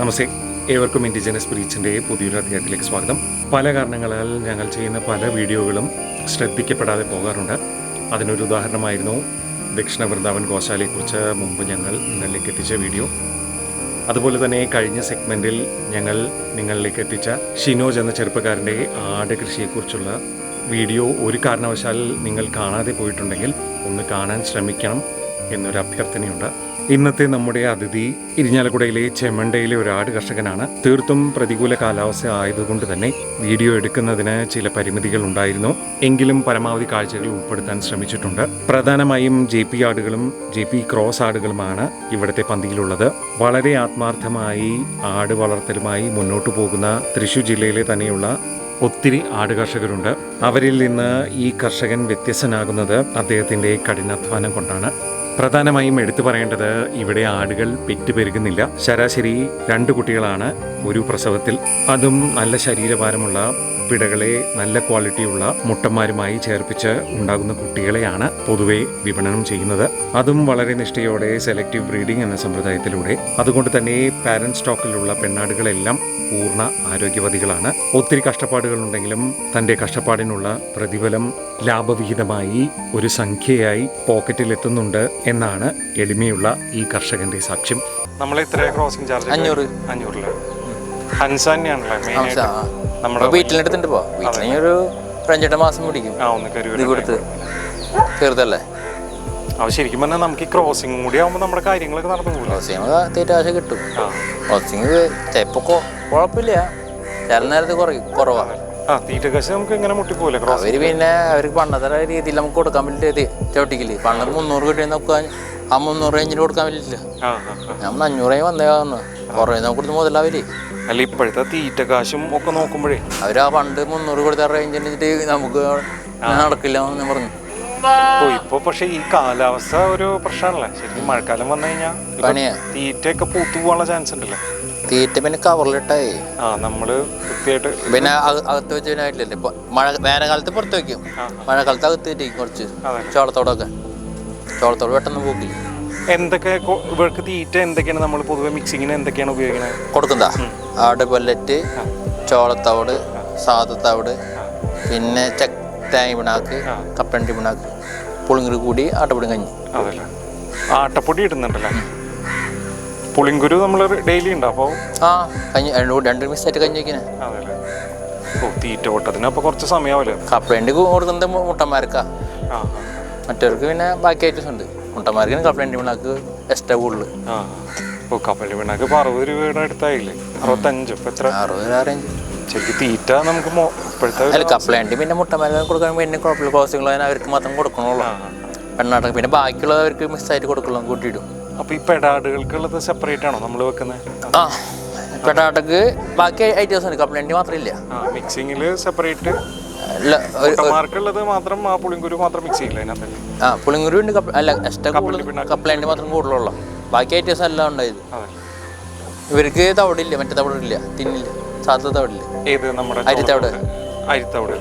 നമസ്തേ. ഏവർക്കും ഇൻഡിജിനസ് ബ്രീച്ചിന്റെ പുതിയൊരു അധ്യായത്തിലേക്ക് സ്വാഗതം. പല കാരണങ്ങളാൽ ഞങ്ങൾ ചെയ്യുന്ന പല വീഡിയോകളും ശ്രദ്ധിക്കപ്പെടാതെ പോകാറുണ്ട്. അതിനൊരു ഉദാഹരണമായിരുന്നു ദക്ഷിണ വൃന്ദാവൻ ഗോശാലയെക്കുറിച്ച് മുമ്പ് ഞങ്ങൾ നിങ്ങളിലേക്ക് എത്തിച്ച വീഡിയോ. അതുപോലെ തന്നെ കഴിഞ്ഞ സെഗ്മെന്റിൽ ഞങ്ങൾ നിങ്ങളിലേക്ക് എത്തിച്ച ഷിനോജ് എന്ന ചെറുപ്പക്കാരന്റെ ആട് കൃഷിയെക്കുറിച്ചുള്ള വീഡിയോ ഒരു കാരണവശാൽ നിങ്ങൾ കാണാതെ പോയിട്ടുണ്ടെങ്കിൽ ഒന്ന് കാണാൻ ശ്രമിക്കണം എന്നൊരു അഭ്യർത്ഥനയുണ്ട്. ഇന്നത്തെ നമ്മുടെ അതിഥി ഇരിഞ്ഞാലക്കുടയിലെ ചെമ്മണ്ടയിലെ ഒരു ആട് കർഷകനാണ്. തീർത്തും പ്രതികൂല കാലാവസ്ഥ ആയതുകൊണ്ട് തന്നെ വീഡിയോ എടുക്കുന്നതിന് ചില പരിമിതികൾ ഉണ്ടായിരുന്നു. എങ്കിലും പരമാവധി കാഴ്ചകൾ ഉൾപ്പെടുത്താൻ ശ്രമിച്ചിട്ടുണ്ട്. പ്രധാനമായും ജെ പി ആടുകളും ജെ പി ക്രോസ് ആടുകളുമാണ് ഇവിടുത്തെ പന്തിയിലുള്ളത്. വളരെ ആത്മാർത്ഥമായി ആട് വളർത്തലുമായി മുന്നോട്ടു പോകുന്ന തൃശൂർ ജില്ലയിലെ തന്നെയുള്ള ഒത്തിരി ആട് കർഷകരുണ്ട്. അവരിൽ നിന്ന് ഈ കർഷകൻ വ്യത്യസ്തനാകുന്നത് അദ്ദേഹത്തിന്റെ കഠിനാധ്വാനം കൊണ്ടാണ്. പ്രധാനമായും എടുത്തു പറയേണ്ടത് ഇവിടെ ആടുകൾ പെറ്റ് പെരുകുന്നില്ല ശരാശരി രണ്ട് കുട്ടികളാണ് ഒരു പ്രസവത്തിൽ. അതും നല്ല ശരീരഭാരമുള്ള പിടകളെ നല്ല ക്വാളിറ്റിയുള്ള മുട്ടന്മാരുമായി ചേർപ്പിച്ച് ഉണ്ടാകുന്ന കുട്ടികളെയാണ് പൊതുവെ വിപണനം ചെയ്യുന്നത്. അതും വളരെ നിഷ്ഠയോടെ സെലക്റ്റീവ് ബ്രീഡിംഗ് എന്ന സമ്പ്രദായത്തിലൂടെ. അതുകൊണ്ട് തന്നെ പാരന്റ് സ്റ്റോക്കിലുള്ള പെണ്ണാടുകളെല്ലാം പൂർണ ആരോഗ്യവതികളാണ്. ഒത്തിരി കഷ്ടപ്പാടുകളുണ്ടെങ്കിലും തന്റെ കഷ്ടപ്പാടിനുള്ള പ്രതിഫലം ലാഭവിഹിതമായി ഒരു സംഖ്യയായി പോക്കറ്റിൽ എത്തുന്നുണ്ട് എന്നാണ് എളിമയുള്ള ഈ കർഷകന്റെ സാക്ഷ്യം. നമ്മൾ എത്ര ക്രോസിംഗ് ചാർജ് അഞ്ഞൂറ്. അഞ്ഞൂറിൽ. ഹൻസ തന്നെയാണല്ലേ നമ്മുടെ വീട്ടിലെടുത്തിട്ട് പോ. വീട്ടിൽ ഒരു അഞ്ചെട്ട് മാസം പിടിക്കും. ആ ഒന്ന് ഇത് കരുവരുന്ന കൊടുത്ത് ചെറുതല്ലേ അപ്പൊ ശരിക്കും പറഞ്ഞാൽ നമുക്ക് ഈ ക്രോസിംഗ് കൂടി ആവുമ്പോൾ നമ്മുടെ കാര്യങ്ങളൊക്കെ നടന്നു പോകില്ല ക്രോസിങ് തീറ്റാശ കിട്ടും. ക്രോസിംഗ് ചിലപ്പോൾ കുഴപ്പമില്ല. ചില നേരത്ത് കുറയും കുറവാണ് ആ തീറ്റ കാശ് നമുക്ക് ഇങ്ങനെ മുട്ടിപ്പോലെ ക്രോസ് അവർ പിന്നെ അവർക്ക് പണ്ടത്തെ രീതിയിൽ നമുക്ക് കൊടുക്കാൻ പറ്റില്ല ചവിട്ടിക്കില്ല പണ്ട് മുന്നൂറ് കിട്ടിയ നോക്കാൻ ആ മുന്നൂറ് കഴിഞ്ഞിട്ട് കൊടുക്കാൻ പറ്റില്ല. നമ്മൾ അഞ്ഞൂറേ വന്നേ വന്നു കുറേ നമുക്ക് മുതലാവില്ലേ അല്ല ഇപ്പോഴത്തെ തീറ്റ കാശും ഒക്കെ നോക്കുമ്പോഴേ. അവർ ആ പണ്ട് മുന്നൂറ് കൊടുത്ത റേഞ്ച് നമുക്ക് നടക്കില്ല എന്ന് പറഞ്ഞു. ഇപ്പൊ പക്ഷെ ഈ കാലാവസ്ഥ ഒരു പ്രശ്നമല്ലേ ശരിക്കും മഴക്കാലം വന്നു കഴിഞ്ഞാൽ തീറ്റയൊക്കെ പൂത്തു പോകാനുള്ള ചാൻസ് ഉണ്ടല്ലോ? തീറ്റ പിന്നെ കവറിലിട്ടായി ആ നമ്മൾ വൃത്തിയായിട്ട് പിന്നെ അക- അകത്ത് വെച്ച് ഇപ്പൊ മഴ വേനൽക്കാലത്ത് പുറത്ത് വെക്കും. മഴക്കാലത്ത് അകത്ത് വെക്കും കുറച്ച്. അതെ. ചോളത്തോടൊക്കെ. ചോളത്തോട് പെട്ടെന്ന് പോക്കില്ല. എന്തൊക്കെ കൊ- ഇവർക്ക് തീറ്റ എന്തൊക്കെയാണ് നമ്മൾ പൊതുവെ മിക്സിങ്ങിന് എന്തൊക്കെയാണ് ഉപയോഗിക്കുന്നത് കൊടുക്കണ്ട ആട് കൊല്ലറ്റ് ചോളത്തോട് സാധത്തോട് പിന്നെ ചക്കായി പിണാക്ക് കപ്പണ്ടി പിണാക്ക് പുളിങ്ങറി കൂടി ആട്ടപ്പൊടി കഞ്ഞി. അതല്ല. ആട്ടപ്പൊടി ഇടുന്നുണ്ടല്ലേ? പുളിങ്കുരു നമ്മൾ ഡെയിലി ഉണ്ടോ. അപ്പോൾ ആ കഴിഞ്ഞ രണ്ട് മിസ്സായിട്ട് കഞ്ഞി വയ്ക്കണേ അതല്ലേ. ഓ തീറ്റ ഓട്ടത്തിന് അപ്പോൾ കുറച്ച് സമയമാവില്ലേ കപ്പലണ്ടി കൊടുക്കുന്നത് മുട്ടന്മാർക്കാ. ആ മറ്റവർക്ക് പിന്നെ ബാക്കി ഐറ്റംസ് ഉണ്ട്. മുട്ടന്മാർക്ക് കപ്പലണ്ടി പിണാക്ക് എക്സ്ട്രാ കൂടുതൽ ആ. ഓ കപ്പലി പിണ്ണാക്ക് ഇപ്പോൾ അറുപത് രൂപയുടെ അടുത്തായില്ലേ? അറുപത്തഞ്ച് ഇപ്പം എത്ര? അറുപത് ആറേഞ്ച് ശരിക്കും തീറ്റ നമുക്ക് മോ- ഇപ്പോഴത്തെ ഒരു അല്ല പിന്നെ മുട്ടന്മാർക്ക് കൊടുക്കാൻ പിന്നെ കുഴപ്പമില്ല. ക്രോസിംഗ് അവർക്ക് മാത്രം കൊടുക്കണുള്ളൂ. ആ, ആ. പെണ്ണാട്ടം പിന്നെ ബാക്കിയുള്ളവർക്ക് മിസ്സായിട്ട് കൊടുക്കുള്ളൂ കൂട്ടിയിടും. അപ്പൊ ഈ പെടാടുകൾക്കുള്ളത് സെപ്പറേറ്റ് ആണോ നമ്മൾ വെക്കുന്നത് ആ പെടാടക്ക് ബാക്കി ഐറ്റംസ് ഉണ്ട്. കപ്പലണ്ടി മാത്രമില്ല. മിക്സിങ്ങിൽ സെപ്പറേറ്റ് മാർക്കുള്ളത് മാത്രം ആ പുളിങ്കുരു മാത്രം മിക്സ് ചെയ്യില്ല അതിനകത്ത്? ആ പുളിങ്കുരു ഉണ്ട് അല്ല എക്സ്ട്രാ കപ്ലണ്ടി മാത്രം കൂടുതലുള്ള. ബാക്കി ഐറ്റംസ് എല്ലാം ഉണ്ടായത് ഇവർക്ക് തവിടില്ല മറ്റേ തവിടില്ല. തിന്നില്ല സാധാ തവിടില്ല. ഏത് നമ്മുടെ അരിത്തവിട്. അരിത്തവിട്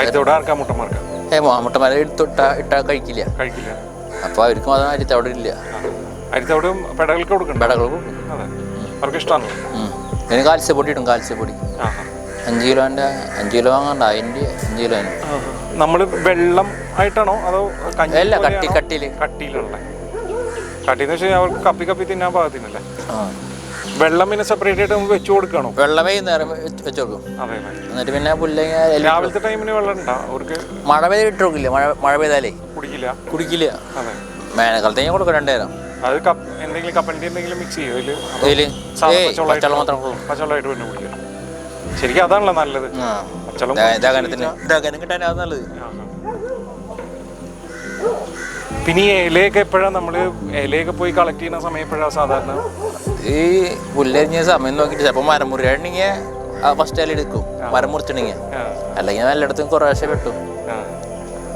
അരിത്തവിട് ആർക്കാ മുട്ടന്മാർക്ക്? ഏ മുട്ടന്മാരെ എടുത്തിട്ട ഇട്ടാ കഴിക്കില്ല. കഴിക്കില്ല. അപ്പോൾ അവർക്ക് മാത്രം അരി ആ. അരിത്തവിട് പെടകൾക്ക് കൊടുക്കണ്ട. പെടകൾ കൊടുക്കും. അതെ. അവർക്ക് ഇഷ്ടമാണല്ലോ ഉം. കാൽസ്യപ്പൊടി ഇടും കാൽസ്യപ്പൊടി പൊടി. അഞ്ച് കിലോന്റെ അഞ്ച് കിലോ വാങ്ങണ്ട അതിന്റെ അഞ്ച് കിലോ നമ്മൾ വെള്ളം ആയിട്ടാണോ അതോ അല്ല കട്ടി കട്ടിയിൽ കട്ടിയിലുള്ള. കട്ടിന്ന് വെച്ചാൽ അവർക്ക് കപ്പി കപ്പി തിന്നാൻ പാകത്തിനല്ലേ? വെള്ളം പിന്നെ സെപ്പറേറ്റ് ആയിട്ട് നമുക്ക് വെച്ച് കൊടുക്കണോ? വെള്ളം വൈകുന്നേരം വെച്ച് വെച്ച് കൊടുക്കും. എന്നിട്ട് പിന്നെ പുല്ലിങ്ങ രാവിലത്തെ ടൈമിന് വെള്ളം ഉണ്ടോ? അവർക്ക് മഴ പെയ്ത് ഇട്ട് കൊടുക്കില്ല? മഴ മഴ പെയ്താലേ? കുടിക്കില്ല. കുടിക്കില്ല. വേനൽക്കാലത്ത് ഞാൻ കൊടുക്കും രണ്ടു നേരം. അത് കപ്പ് എന്തെങ്കിലും കപ്പലിന്റെ എന്തെങ്കിലും മിക്സ് ചെയ്യോ? അതിൽ ഇതിൽ? സാധാ ഏയ് പച്ചവെള്ളമായിട്ട് പച്ചവെള്ളം മാത്രം കൊള്ളും പച്ചവെള്ളമായിട്ട് പിന്നെ കുടിക്കുക ശരിക്കും അതാണല്ലോ നല്ലത്. ആ. പച്ചവെള്ളം ദഹനത്തിന് ദഹനം കിട്ടാൻ അത് നല്ലത്. പിന്നെ ഈ ഇലയൊക്കെ എപ്പോഴാണ് നമ്മൾ ഇലയൊക്കെ പോയി കളക്ട് ചെയ്യുന്ന സമയം എപ്പോഴാണ് സാധാരണ? ഈ പുല്ലരിഞ്ഞ സമയം നോക്കിട്ട് ചിലപ്പോൾ മരം മുറിയാണെങ്കിൽ ഫസ്റ്റ് ഇല എടുക്കും. മരം മുറിച്ചിട്ടുണ്ടെങ്കിൽ ആ, അല്ലെങ്കിൽ എല്ലായിടത്തും കുറേശ്ശെ വെട്ടും. ആ.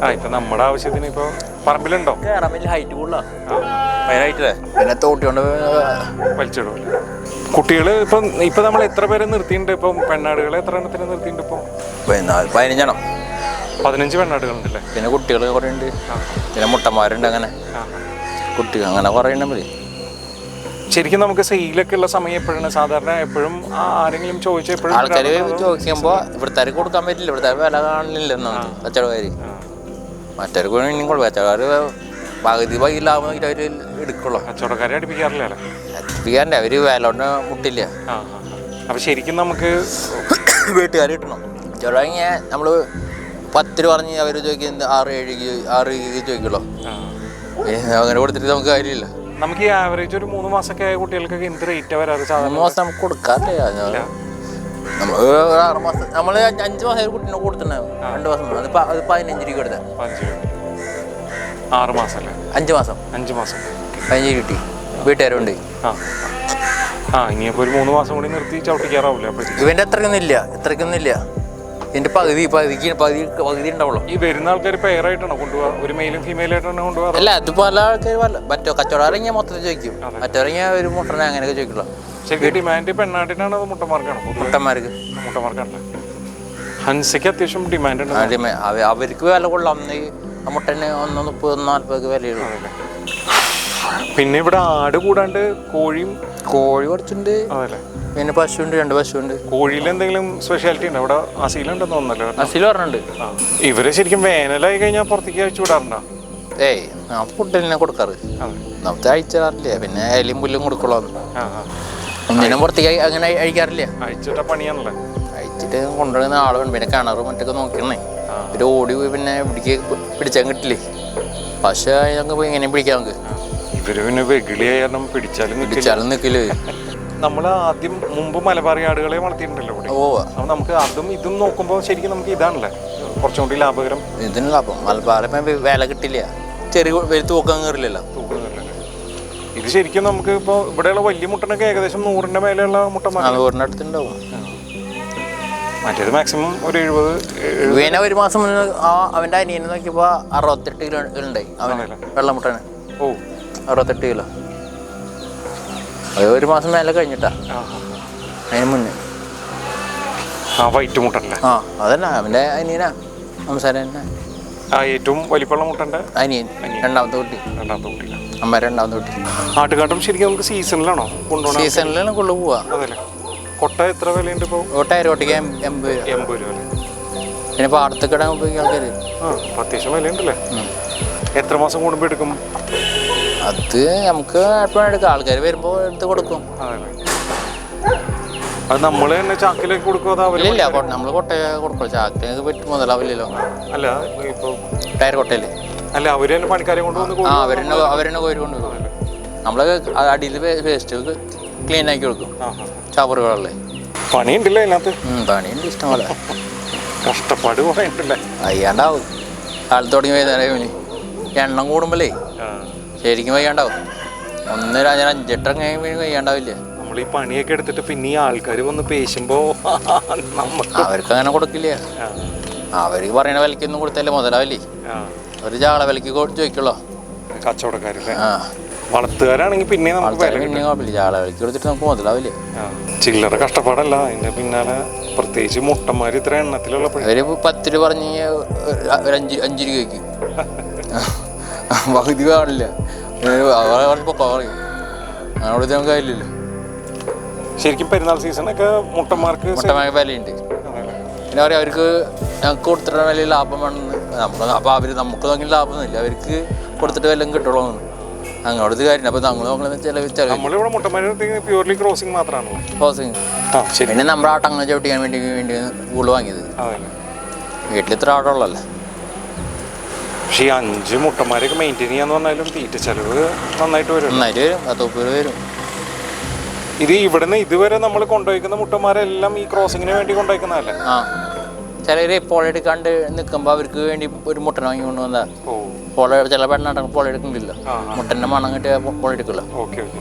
ആ ഇപ്പൊ നമ്മുടെ ആവശ്യത്തിന് ഇപ്പൊ പറമ്പിലുണ്ടോ? കയറാൻ ഹൈറ്റ് കൂടുതലാണ് പിന്നെ വലിച്ചിടുമല്ലോ കുട്ടികൾ ഇപ്പൊ ഇപ്പൊ നമ്മൾ എത്ര പേരെ നിർത്തിയിട്ടുണ്ട് ഇപ്പം? പെണ്ണാടുകളെ എത്ര എണ്ണത്തിന് നിർത്തിയിട്ടുണ്ട് ഇപ്പൊ? പതിനഞ്ചെണ്ണം. പതിനഞ്ച് പെണ്ണാടുകളുണ്ടല്ലേ? പിന്നെ കുട്ടികൾ കുറേ ഉണ്ട് പിന്നെ മുട്ടന്മാരുണ്ട് അങ്ങനെ. കുട്ടികൾ അങ്ങനെ കുറേ എണ്ണം മതി ശരിക്കും നമുക്ക് സെയിലൊക്കെ ഉള്ള സമയം എപ്പോഴാണ്? സാധാരണ എപ്പോഴും ആരെങ്കിലും ചോദിച്ചാൽ എപ്പോഴും ആൾക്കാർ ചോദിക്കുമ്പോൾ ഇവിടുത്തെ കൊടുക്കാൻ പറ്റില്ല. ഇവിടുത്തെ വില കാണില്ല എന്നാണ് കച്ചവടക്കാർ മറ്റവർക്ക് ഇനിയും കൊടുക്കും കച്ചവടക്കാർ പകുതി പകുതി ലാഭമായിട്ട് അവർ എടുക്കുള്ളൂ. കച്ചവടക്കാരെ അടുപ്പിക്കാറില്ല അടുപ്പിക്കാറില്ല. അവർ വില കൊണ്ട് മുട്ടില്ല. ആ അപ്പൊ ശരിക്കും നമുക്ക് വീട്ടുകാർ കിട്ടണം. കച്ചവടം നമ്മൾ പത്ത് രൂപ പറഞ്ഞ് അവർ ചോദിക്കുന്നത് ആറ് ഏഴ് ആറ് ചോദിക്കുള്ളൂ. അങ്ങനെ കൊടുത്തിട്ട് നമുക്ക് കാര്യമില്ല. നമുക്ക് ഈ ആവറേജ് ഒരു മൂന്ന് മാസമൊക്കെ ആയ കുട്ടികൾക്കൊക്കെ എന്ത് റേറ്റ് വരാറ് മൂന്ന് മാസം നമുക്ക് കൊടുക്കാറില്ല. നമ്മൾ ആറ് മാസം നമ്മൾ അഞ്ച് മാസം ഒരു കുട്ടീനെ കൊടുത്തിട്ടുണ്ടാവും രണ്ട് മാസം അത് പ- അത് പതിനഞ്ച് രൂപ കൊടുത്ത പതിനഞ്ച് രൂപ ആറ് മാസം അല്ലേ അഞ്ച് മാസം. അഞ്ച് മാസം പതിനഞ്ച് കിട്ടി. വീട്ടുകാരുണ്ട്. ആ. ആ ഇനിയിപ്പോൾ ഒരു മൂന്ന് മാസം കൂടി നിർത്തി ചവിട്ടിക്കാറാവില്ല അപ്പോഴത്തേക്ക്? ഇവന്റെ അത്രയ്ക്കൊന്നും ഇല്ല. ഇത്രക്കൊന്നും ഇല്ല. എന്റെ പകുതി പകുതിക്ക് പകുതി പകുതി ഉണ്ടാവുള്ളൂ. ഈ വരുന്ന ആൾക്കാർ പേരായിട്ടാണ് കൊണ്ടുപോകാ ഒരു മെയിലും ഫീമെയിൽ ആയിട്ടാണ് കൊണ്ടുപോകാറ് അല്ല അത് പല ആൾക്കാർ പല മറ്റോ കച്ചവടം മൊത്തത്തിൽ ചോദിക്കും. മറ്റവരങ്ങ ഒരു മുട്ടനെ അങ്ങനെയൊക്കെ ചോദിക്കുള്ളൂ. ശരിക്കും ഡിമാൻഡ് പെണ്ണാട്ടിനാണ് അത് മുട്ടന്മാർക്കാണ് മുട്ടന്മാർക്ക്. മുട്ടമാർക്കാണല്ലേ ഹൻസയ്ക്ക് അത്യാവശ്യം ഡിമാൻഡ് ഉണ്ട്. അവർക്ക് വില കൊള്ളാം. മുട്ടന് ഒന്ന് മുപ്പത് നാൽപ്പത് വിലയുള്ളൂ. പിന്നെ ഇവിടെ ആട് കൂടാണ്ട് കോഴിയും കോഴി കുറച്ചുണ്ട്. അതല്ലേ പിന്നെ പശുണ്ട് രണ്ട് പശുണ്ട് കോഴിയിൽ എന്തെങ്കിലും സ്പെഷ്യാലിറ്റി ഉണ്ടോ? അവിടെ അസീലുണ്ടെന്ന് തോന്നല്ലോ അസീൽ പറഞ്ഞിട്ടുണ്ട്. ഇവർ ശരിക്കും വേനലായി കഴിഞ്ഞാൽ പുറത്തേക്ക് അയച്ചു വിടാറുണ്ടോ? ഏയ് ഞാൻ ഫുഡിനെ കൊടുക്കാറ്. അതെ. നമുക്ക് അഴിച്ചാറില്ല പിന്നെ എലിയും പുല്ലും കൊടുക്കുള്ളൂ ഒന്നിനും പുറത്തേക്ക് അങ്ങനെ അഴിക്കാറില്ല. അഴിച്ചിട്ട പണിയാണല്ലേ? അഴിച്ചിട്ട് കൊണ്ടുവരുന്ന ആളുണ്ട് പിന്നെ കിണറും മറ്റൊക്കെ നോക്കണേ ഒരു ഓടി പോയി പിന്നെ പിടിക്ക് പിടിച്ചാൽ കിട്ടില്ലേ? പക്ഷേ ഞങ്ങൾക്ക് പോയി ഇങ്ങനെ പിടിക്കാം നമുക്ക്. ഇവർ പിന്നെ വെകിളിയായ കാരണം പിടിച്ചാലും പിടിച്ചാലും നിൽക്കില്ല നമ്മൾ ആദ്യം മുമ്പ് മലബാറി ആടുകളെ വളർത്തിയിട്ടുണ്ടല്ലോ ഇവിടെ. ഓ അപ്പോൾ നമുക്ക് അതും ഇതും നോക്കുമ്പോൾ ശരിക്കും നമുക്ക് ഇതാണല്ലേ? കുറച്ചും കൂടി ലാഭകരം. ഇതിന് ലാഭം. മലബാറിന് വില കിട്ടില്ല. ചെറിയ തൂക്കം കയറില്ലല്ലോ തൂക്കുന്നതല്ലേ ഇത് ശരിക്കും നമുക്ക് ഇപ്പോൾ ഇവിടെയുള്ള വലിയ മുട്ടനൊക്കെ ഏകദേശം നൂറിന്റെ മേലെയുള്ള മുട്ട ആ നൂറിന്റെ അടുത്തുണ്ടാവും. മറ്റേത് മാക്സിമം ഒരു എഴുപത് എഴു- ഇവനെ ഒരു മാസം മുന്നേ ആ അവന്റെ അനിയനെ നോക്കിയപ്പോൾ അറുപത്തെട്ട് കിലോ ഉണ്ടായി അവൻ വെള്ളമുട്ടാണ് ഓ. അറുപത്തെട്ട് കിലോ. അത് ഒരു മാസം മേലെ കഴിഞ്ഞിട്ടാ. അതിന് മുന്നേ. ആ വൈറ്റ് മുട്ടല്ലേ ആ അതല്ല അവന്റെ അനിയനാ. സംസാരം തന്നെ ആ ഏറ്റവും വലിപ്പമുള്ള മുട്ടന്റെ അനിയൻ. രണ്ടാമത്തെ കുട്ടി. രണ്ടാമത്തെ കുട്ടി അമ്മ രണ്ടാമത്തെ കുട്ടി. ആട്ടുകാട്ടം ശരിക്കും നമുക്ക് സീസണിലാണോ കൊണ്ടുപോകണം സീസണിലാണ് കൊള്ളു പോവാ. അതല്ലേ. കൊട്ട എത്ര വിലയുണ്ട് ഇപ്പോൾ ഓട്ടായിരം ഒട്ടിക്ക് എൺപത് രൂപ. എൺപത് രൂപ പിന്നെ പാടത്തൊക്കെ ഇടാൻ ആൾക്കാർ ആ അത്യാവശ്യം വിലയുണ്ടല്ലേ? എത്ര മാസം കൂടുമ്പോൾ എടുക്കും? അത് നമുക്ക് എപ്പോഴും എടുക്കാം ആൾക്കാർ വരുമ്പോൾ എടുത്ത് കൊടുക്കും. അതാണ്. അത് നമ്മൾ തന്നെ ചാക്കിലേക്ക് കൊടുക്കുമോ അതോ അവർ ഇല്ല നമ്മൾ കൊട്ട കൊടുക്കും ചാക്കിനൊക്കെ പറ്റും മുതലാവില്ലല്ലോ അല്ല ടയർ അല്ല അവർ തന്നെ പണിക്കാരെ കൊണ്ടുവന്ന് ആ അവരെന്നെ അവരെന്നെ കോരി കൊണ്ടുപോകും നമ്മൾ അടിയിൽ വേസ്റ്റ് ക്ലീൻ ആക്കി കൊടുക്കും. ആ ചവറുകളല്ലേ പണിയുണ്ടല്ലേ അതിനകത്ത്? പണിയുണ്ട് ഇഷ്ടം പോലെ കഷ്ടപ്പാട് കുറേ ഉണ്ടല്ലേ? വയ്യാണ്ടാവും. കാലത്ത് തുടങ്ങി വൈകുന്നേരം ഇവന് എണ്ണം കൂടുമ്പോഴേ ആ. ശരിക്കും വയ്യാണ്ടാവും. ഒന്നര ഞാൻ അഞ്ചെട്ടം കഴിയുമ്പോൾ വയ്യാണ്ടാവില്ല? നമ്മൾ ഈ പണിയൊക്കെ എടുത്തിട്ട് പിന്നെ ഈ ആൾക്കാർ വന്ന് പേശുമ്പോ നമുക്ക് അവർക്ക് അങ്ങനെ കൊടുക്കില്ല അവർക്ക് പറയണ വിലക്കൊന്നും കൊടുത്തല്ലേ മുതലാവില്ലേ. ഒരു ചാള വിലക്ക് കൊടുത്ത് ചോദിക്കുള്ളോ. കച്ചവടക്കാരല്ലേ? വളർത്തുകാരാണെങ്കിൽ പിന്നെ നമുക്ക് പിന്നെ കുഴപ്പമില്ല. ചാള വിലക്ക് കൊടുത്തിട്ട് നമുക്ക് മുതലാവില്ലേ? ചില്ലറ കഷ്ടപ്പാടല്ല. അതിന്റെ പിന്നാലെ പ്രത്യേകിച്ച് മുട്ടന്മാർ ഇത്ര എണ്ണത്തിലുള്ള അവർ പത്ത് രൂപ പറഞ്ഞ് ഒരു അഞ്ച് അഞ്ച് രൂപയ്ക്ക്. പകുതി അവരെ പറഞ്ഞപ്പോൾ പറയും അവിടെ നമുക്ക് കാര്യമില്ലല്ലോ. ശരിക്കും പെരുന്നാൾ സീസണൊക്കെ മുട്ടന്മാർക്ക് മുട്ടമാർക്ക് മുട്ടമായ വിലയുണ്ട്. പിന്നെ പറയാം അവർക്ക് ഞങ്ങൾക്ക് കൊടുത്തിട്ട് വലിയ ലാഭം വേണമെന്ന്. നമ്മൾ അപ്പോൾ അവർ നമുക്ക് നോക്കി ലാഭമൊന്നുമില്ല. അവർക്ക് കൊടുത്തിട്ട് വല്ലതും കിട്ടുള്ളൂ അങ്ങോട്ട് കാര്യം അപ്പോൾ നമ്മൾ നോക്കണമെന്ന് ചില നമ്മളിവിടെ മുട്ടന്മാർ പ്യൂർലി ക്രോസിംഗ് മാത്രമാണ് ശരി. പിന്നെ നമ്മുടെ ആട്ടങ്ങനെ ടങ്ങ ചവിട്ടിക്കാൻ വേണ്ടി വേണ്ടി കൂടുതൽ വാങ്ങിയത്. വീട്ടിൽ ഇത്ര ആടുള്ളല്ലേ പക്ഷേ ഈ അഞ്ച് മുട്ടന്മാരെയൊക്കെ മെയിന്റെയിൻ ചെയ്യാന്ന് പറഞ്ഞാലും തീറ്റ ചെലവ് നന്നായിട്ട് വരും. നന്നായിട്ട് വരും. പത്ത് മുപ്പത് രൂപ വരും. ഇത് ഇവിടുന്ന് ഇതുവരെ നമ്മൾ കൊണ്ടുപോയിക്കുന്ന മുട്ടന്മാരെല്ലാം ഈ ക്രോസിങ്ങിന് വേണ്ടി കൊണ്ടുപോയിക്കുന്നതല്ലേ? ആ. ചിലർ പോള എടുക്കാണ്ട് നിൽക്കുമ്പോൾ അവർക്ക് വേണ്ടി ഒരു മുട്ടൻ വാങ്ങി കൊണ്ടുവന്നാൽ ഓ. പോള ചില പെണ്ണാട്ടങ്ങൾ പോള എടുക്കുന്നില്ല. മുട്ടന്റെ മണം കിട്ടിയ പോള എടുക്കില്ല. Okay okay.